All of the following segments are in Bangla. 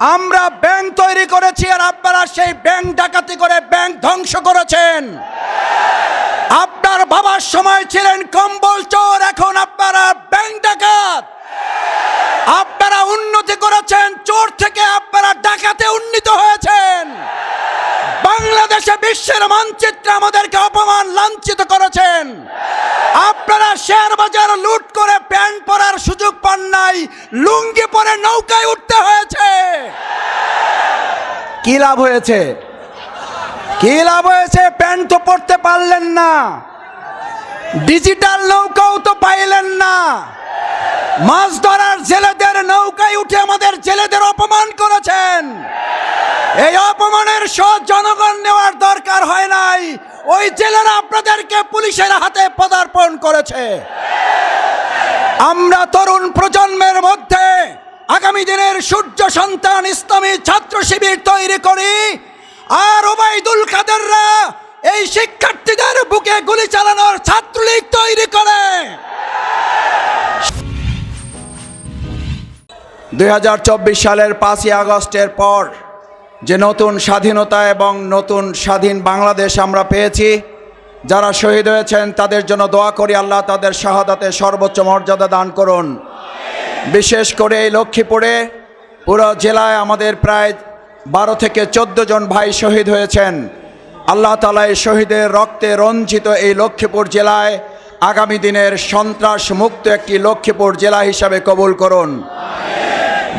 আমরা ব্যাংক তৈরি করেছি আর আপনারা সেই ব্যাংক ডাকাতি করে ব্যাংক ধ্বংস করেছেন। আপনার বাবার সময় ছিলেন কম্বল চোর, এখন আপনারা ব্যাংক ডাকাত। আপনারা উন্নতি করেছেন, চোর থেকে আপনারা ডাকাতে উন্নীত হয়েছেন। বাংলাদেশে বিশ্বের মানচিত্রে আমাদেরকে অপমান লাঞ্ছিত করেছেন। আপনারা শেয়ার বাজার লুট করে প্যান্ট পরার সুযোগ পান নাই, লুঙ্গি পরে নৌকায় উঠতে হয়েছে। কি লাভ হয়েছে? কি লাভ হয়েছে? প্যান্ট তো পড়তে পারলেন না। ডিজিটাল নৌকাও তো পাইলেন না। মাছ ধরার জেলেদের নৌকায় উঠে আমাদের জেলেদের অপমান করেছেন। এই অপমানের সৎ জনগণ নেওয়ার দরকার হয় নাই। ওই জেলেরা আপনাদেরকে পুলিশের হাতে পদার্পণ করেছে। আমরা তরুণ প্রজন্মের মধ্যে আগামী দিনের সূর্য সন্তান ইসলামী ছাত্র শিবির তৈরি করি। আর ওবায়দুল কাদেররা এই শিক্ষার্থীদের বুকে গুলি চালানোর ছাত্রলীগ তৈরি করে। দুই হাজার চব্বিশ সালের পাঁচই আগস্টের পর যে নতুন স্বাধীনতা এবং নতুন স্বাধীন বাংলাদেশ আমরা পেয়েছি যারা শহীদ হয়েছেন, তাদের জন্য দোয়া করি, আল্লাহ তাদের শাহাদাতে সর্বোচ্চ মর্যাদা দান করুন। বিশেষ করে এই লক্ষ্মীপুরে পুরো জেলায় আমাদের প্রায় বারো থেকে চোদ্দ জন ভাই শহীদ হয়েছেন। আল্লাহ তালা এই শহীদের রক্তে রঞ্জিত এই লক্ষ্মীপুর জেলায় আগামী দিনের সন্ত্রাস মুক্ত একটি লক্ষ্মীপুর জেলা হিসাবে কবুল করুন।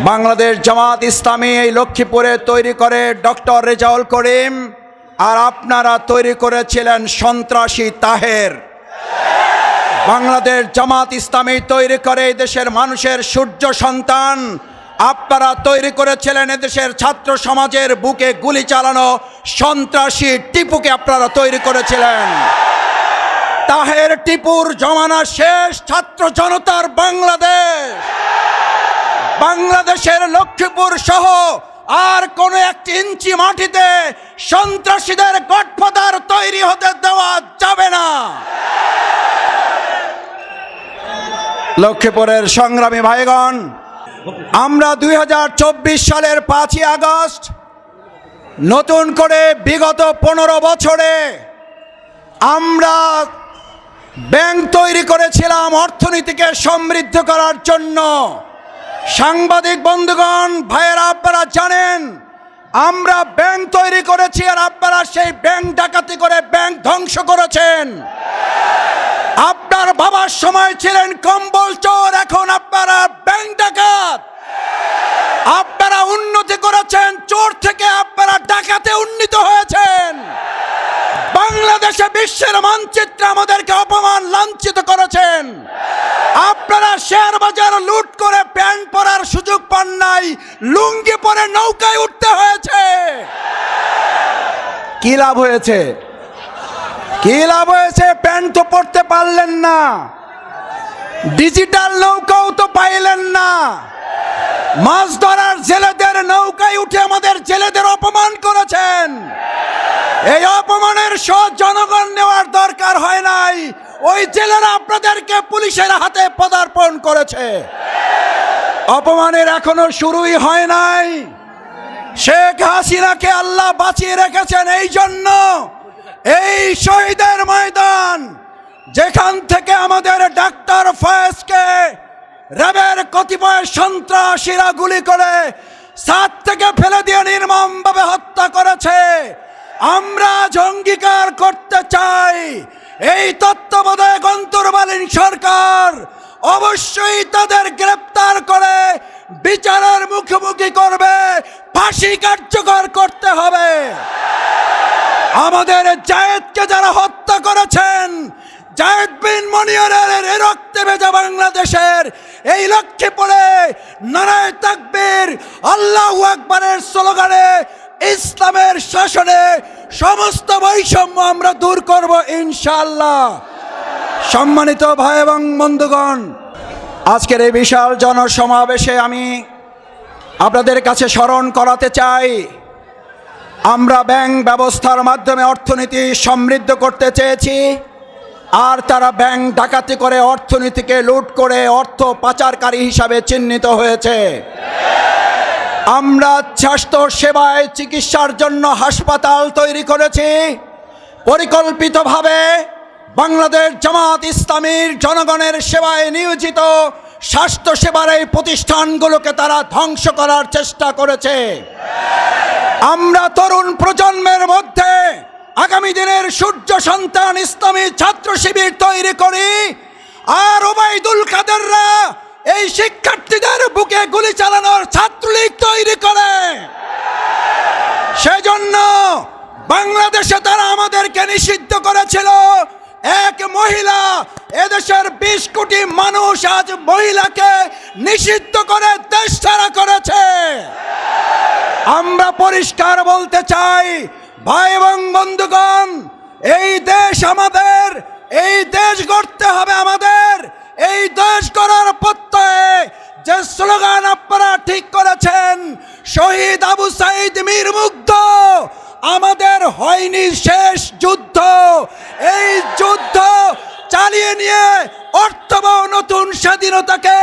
বাংলাদেশ জামাত ইসলামী এই লক্ষ্মীপুরে তৈরি করে ডক্টর রেজাউল করিম। আর আপনারা তৈরি করেছিলেন সন্ত্রাসী তাহের। বাংলাদেশ জামাত ইসলামী তৈরি করে দেশের মানুষের সূর্য সন্তান। আপনারা তৈরি করেছিলেন এদেশের ছাত্র সমাজের বুকে গুলি চালানো সন্ত্রাসী টিপুকে আপনারা তৈরি করেছিলেন। তাহের টিপুর জমানা শেষ, ছাত্র জনতার বাংলাদেশ। বাংলাদেশের লক্ষ্মীপুর সহ আর কোন একটি ইঞ্চি মাটিতে সন্ত্রাসীদের গডফাদার তৈরি হতে দেওয়া যাবে না। লক্ষ্মীপুরের সংগ্রামী ভাইগণ, আমরা দুই হাজার চব্বিশ সালের পাঁচই আগস্ট নতুন করে বিগত পনেরো বছরে আমরা ব্যাংক তৈরি করেছিলাম অর্থনীতিকে সমৃদ্ধ করার জন্য। সাংবাদিক বন্ধুগণ, ভাইয়েরা, আপনারা জানেন, আমরা ব্যাংক তৈরি করেছি আর আপনারা সেই ব্যাংক ডাকাতি করে ব্যাংক ধ্বংস করেছেন। আপনার বাবার সময় ছিলেন কম্বল চোর, এখন আপনারা ব্যাংক ডাকাত। আপনারা উন্নতি করেছেন, চোর থেকে আপনারা ডাকাতে উন্নীত হয়েছেন বাংলাদেশে বিশ্বের মানচিত্রে আমাদেরকে অপমান লাঞ্ছিত করেছেন। আপনারা শেয়ার বাজার লুট করে প্যান্ট পরার সুযোগ পান নাই, লুঙ্গি পরে নৌকায় উঠতে হয়েছে। কি লাভ হয়েছে? কি লাভ হয়েছে? প্যান্ট তো পড়তে পারলেন না। ডিজিটাল নৌকাও তো পাইলেন না। মাছ ধরার জেলেদের নৌকায় উঠে আমাদের জেলেদের অপমান করেছেন। এই অপমানের সৎ জনগণ নেওয়ার দরকার হয় নাই। ওই জেলেরা আপনাদেরকে পুলিশের হাতে পদার্পণ করেছে। অপমানের এখনও শুরুই হয় নাই। শেখ হাসিনাকে আল্লাহ বাঁচিয়ে রেখেছেন এই জন্য। এই শহীদের ময়দান, যেখান থেকে আমাদের ডাক্তার ফয়েজকে র্যাবের কতিপয় সন্ত্রাসীরা গুলি করে সাত থেকে ফেলে দিয়ে নির্মমভাবে হত্যা করেছে। আমরা আজ অঙ্গীকার করতে চাই, এই তত্ত্বাবধায়ক অন্তর্বালীন সরকার অবশ্যই তাদের গ্রেপ্তার করে বিচারের মুখোমুখি করবে, ফাঁসি কার্যকর করতে হবে। আমাদের জায়েদকে যারা হত্যা করেছেন, জায়েদ বিন মনিয়রের রক্তে ভেজা বাংলাদেশের এই লক্ষ্যে পড়ে নারায় তাকবীর আল্লাহু আকবরের স্লোগানে ইসলামের শাসনে সমস্ত বৈষম্য আমরা দূর করব ইনশাআল্লাহ। সম্মানিত ভাই এবং বন্ধুগণ, আজকের এই বিশাল জনসমাবেশে আমি আপনাদের কাছে স্মরণ করাতে চাই, আমরা ব্যাংক ব্যবস্থার মাধ্যমে অর্থনীতি সমৃদ্ধ করতে চেয়েছি। আর তারা ব্যাংক ডাকাতি করে অর্থনীতিকে লুট করে অর্থ পাচারকারী হিসাবে চিহ্নিত হয়েছে। আমরা স্বাস্থ্য সেবায় চিকিৎসার জন্য হাসপাতাল তৈরি করেছি। পরিকল্পিতভাবে বাংলাদেশ জামাত ইসলামীর জনগণের সেবায় নিয়োজিত স্বাস্থ্য সেবার এই প্রতিষ্ঠানগুলোকে তারা ধ্বংস করার চেষ্টা করেছে। আমরা তরুণ প্রজন্মের মধ্যে আগামী দিনের সূর্য সন্তান ইসলামী ছাত্র শিবির তৈরি করি। আর ওবায়দুল কাদেররা এই শিক্ষার্থীদের বুকে গুলি চালানোর ছাত্রলীগ তৈরি করে। সেজন্য বাংলাদেশে তারা আমাদেরকে নিষিদ্ধ করেছিল। এক মহিলা এদেশের বিশ কোটি মানুষ আজ মহিলাকে নিষিদ্ধ করে দেশ ছাড়া করেছে। আমরা পরিষ্কার বলতে চাই ভাই এবং বন্ধুগণ, এই দেশ আমাদের, এই দেশ গড়তে হবে আমাদের, এই দেশ গড়ার প্রত্যয়ে যে স্লোগান আপনারা ঠিক করেছেন, শহীদ আবু সাইদ মীর মুগ্ধ, আমাদের হয়নি শেষ যুদ্ধ। এই যুদ্ধ চালিয়ে নিয়ে অর্থবহ নতুন স্বাধীনতাকে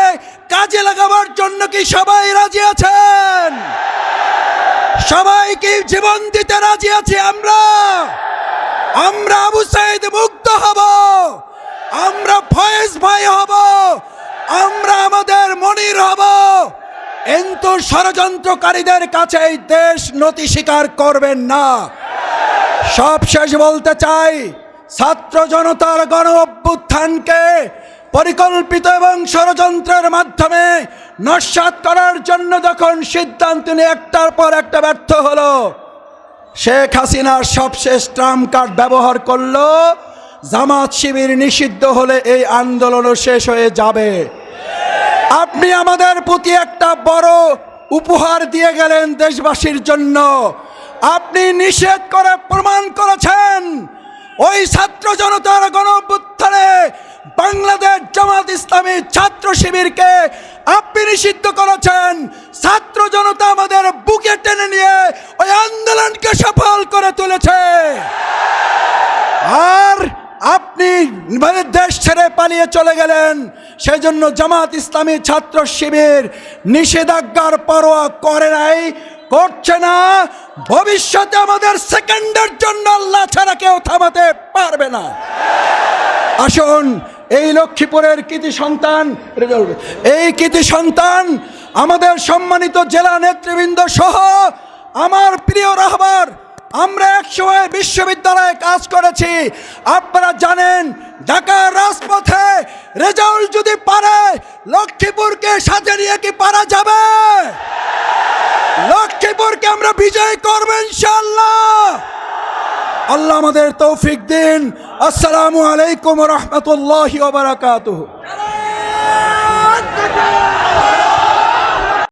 কাজে লাগাবার জন্য কি সবাই রাজি আছেন? সবাইকে জীবন দিতে রাজি আছি আমরা। আমরা আবু সাইদ মুক্ত হব। আমরা ফয়েজ ভাই হব। আমরা আমাদের মনির হব। কিন্তু ষড়যন্ত্রকারীদের কাছে এই দেশ নতি স্বীকার করবেন না। সব শেষ বলতে চাই, ছাত্র জনতার গণ অভ্যুত্থানকে পরিকল্পিত এবং ষড়যন্ত্রের মাধ্যমে নস্বাত করার জন্য যখন সিদ্ধান্ত নিয়ে একটার পর একটা ব্যর্থ হলো, শেখ হাসিনার সবশেষ ট্রাম্প কার্ড ব্যবহার করল, জামাত শিবির নিষিদ্ধ হলে এই আন্দোলনও শেষ হয়ে যাবে। আপনি আমাদের প্রতি একটা বড় উপহার দিয়ে গেলেন দেশবাসীর জন্য। আপনি নিষেধ করে প্রমাণ করেছেন, ওই ছাত্র জনতার গণঅভ্যুত্থানে বাংলাদেশ জামাত ইসলামী ছাত্র শিবিরকে নিষিদ্ধ করেছেন। ছাত্র জনতা আমাদের বুকে টেনে নিয়ে ওই আন্দোলনকে সফল করে তুলেছে। আর আপনি মানে দেশ ছেড়ে পালিয়ে চলে গেলেন। সেজন্য জামাত ইসলামী ছাত্র শিবির নিষেধাজ্ঞার পরোয়া করে নাই, করছে না। ভবিষ্যতে আমাদের সেকেন্ডের জন্য আল্লাহ ছাড়া কেউ থামাতে পারবে না। আসুন এই লক্ষ্মীপুরের কৃতি সন্তান এই কৃতি সন্তান আমাদের সম্মানিত জেলা নেতৃবৃন্দ সহ আমার প্রিয় রাহবার, আমরা এক সময় বিশ্ববিদ্যালয়ে কাজ করেছি। আপনারা জানেন, ঢাকার রাজপথে রেজাল্ট যদি পারে, লক্ষ্মীপুরকে সাথে নিয়ে কি পারা যাবে? লক্ষ্মীপুরকে আমরা বিজয় করব ইনশাল্লাহ আল্লাহ আমাদের তৌফিক দিন। আসসালামু আলাইকুম রহমতুল্লাহ বারাকাতুহ।